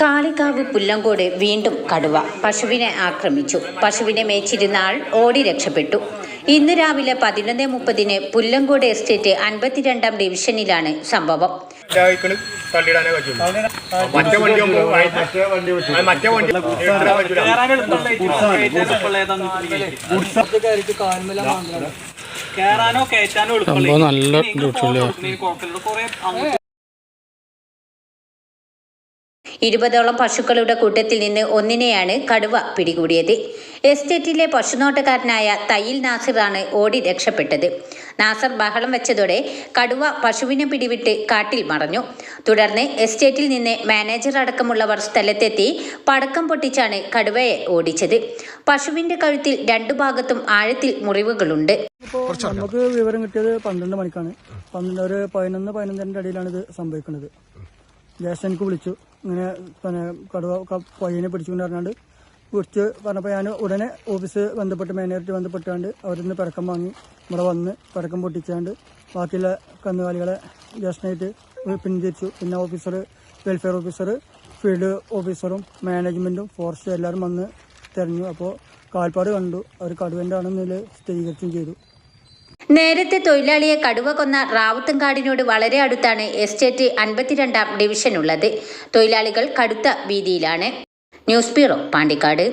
കാളികാവ് പുല്ലങ്കോട് വീണ്ടും കടുവ. പശുവിനെ ആക്രമിച്ചു. പശുവിനെ മേച്ചിരുന്ന ആൾ ഓടി രക്ഷപ്പെട്ടു. ഇന്ന് രാവിലെ പതിനൊന്ന് മുപ്പതിന് പുല്ലങ്കോട് എസ്റ്റേറ്റ് അൻപത്തിരണ്ടാം ഡിവിഷനിലാണ് സംഭവം. ഇതായിക്കണ് ഇരുപതോളം പശുക്കളുടെ കൂട്ടത്തിൽ നിന്ന് ഒന്നിനെയാണ് കടുവ പിടികൂടിയത്. എസ്റ്റേറ്റിലെ പശുനോട്ടക്കാരനായ തയ്യിൽ നാസിറാണ് ഓടി രക്ഷപ്പെട്ടത്. നാസർ ബഹളം വെച്ചതോടെ കടുവ പശുവിനെ പിടിവിട്ട് കാട്ടിൽ മറഞ്ഞു. തുടർന്ന് എസ്റ്റേറ്റിൽ നിന്ന് മാനേജർ അടക്കമുള്ളവർ സ്ഥലത്തെത്തി പടക്കം പൊട്ടിച്ചാണ് കടുവയെ ഓടിച്ചത്. പശുവിന്റെ കഴുത്തിൽ രണ്ടു ഭാഗത്തും ആഴത്തിൽ മുറിവുകളുണ്ട്. നമുക്ക് വിവരം കിട്ടിയത് പന്ത്രണ്ട് മണിക്കാണ്. പന്ത്രണ്ട് ഒരു പതിനൊന്ന് പതിനൊന്നരന്റെ ഇടയിലാണ് ഇത് സംഭവിക്കുന്നത്. ജ്യേഷ്ഠൻ എനിക്ക് വിളിച്ചു. ഇങ്ങനെ പിന്നെ കടുവ പയ്യനെ പിടിച്ചുകൊണ്ട് പറഞ്ഞാണ്ട് വിളിച്ച് പറഞ്ഞപ്പോൾ ഞാൻ ഉടനെ ഓഫീസ് ബന്ധപ്പെട്ട് മാനേജർ ബന്ധപ്പെട്ടാണ്ട് അവരിൽ നിന്ന് പിറക്കം വാങ്ങി ഇവിടെ വന്ന് പിറക്കം പൊട്ടിച്ചാണ്ട് ബാക്കിയുള്ള കന്നുകാലികളെ ജ്യേഷ്ഠനായിട്ട് പിന്തിരിച്ചു പിന്നെ ഓഫീസർ വെൽഫെയർ ഓഫീസർ ഫീൽഡ് ഓഫീസറും മാനേജ്മെന്റും ഫോറസ്റ്റും എല്ലാവരും വന്ന് തിരഞ്ഞു. അപ്പോൾ കാൽപ്പാട് കണ്ടു. അവർ കടുവന്റെ ആണെന്നതിൽ സ്ഥിരീകരിച്ചും ചെയ്തു. നേരത്തെ തൊഴിലാളിയെ കടുവ കൊന്ന റാവുത്തങ്കാടിനോട് വളരെ അടുത്താണ് എസ്റ്റേറ്റ് അൻപത്തിരണ്ടാം ഡിവിഷൻ ഉള്ളത് തൊഴിലാളികൾ കടുത്ത ഭീതിയിലാണ് ന്യൂസ് ബ്യൂറോ പാണ്ടിക്കാട്.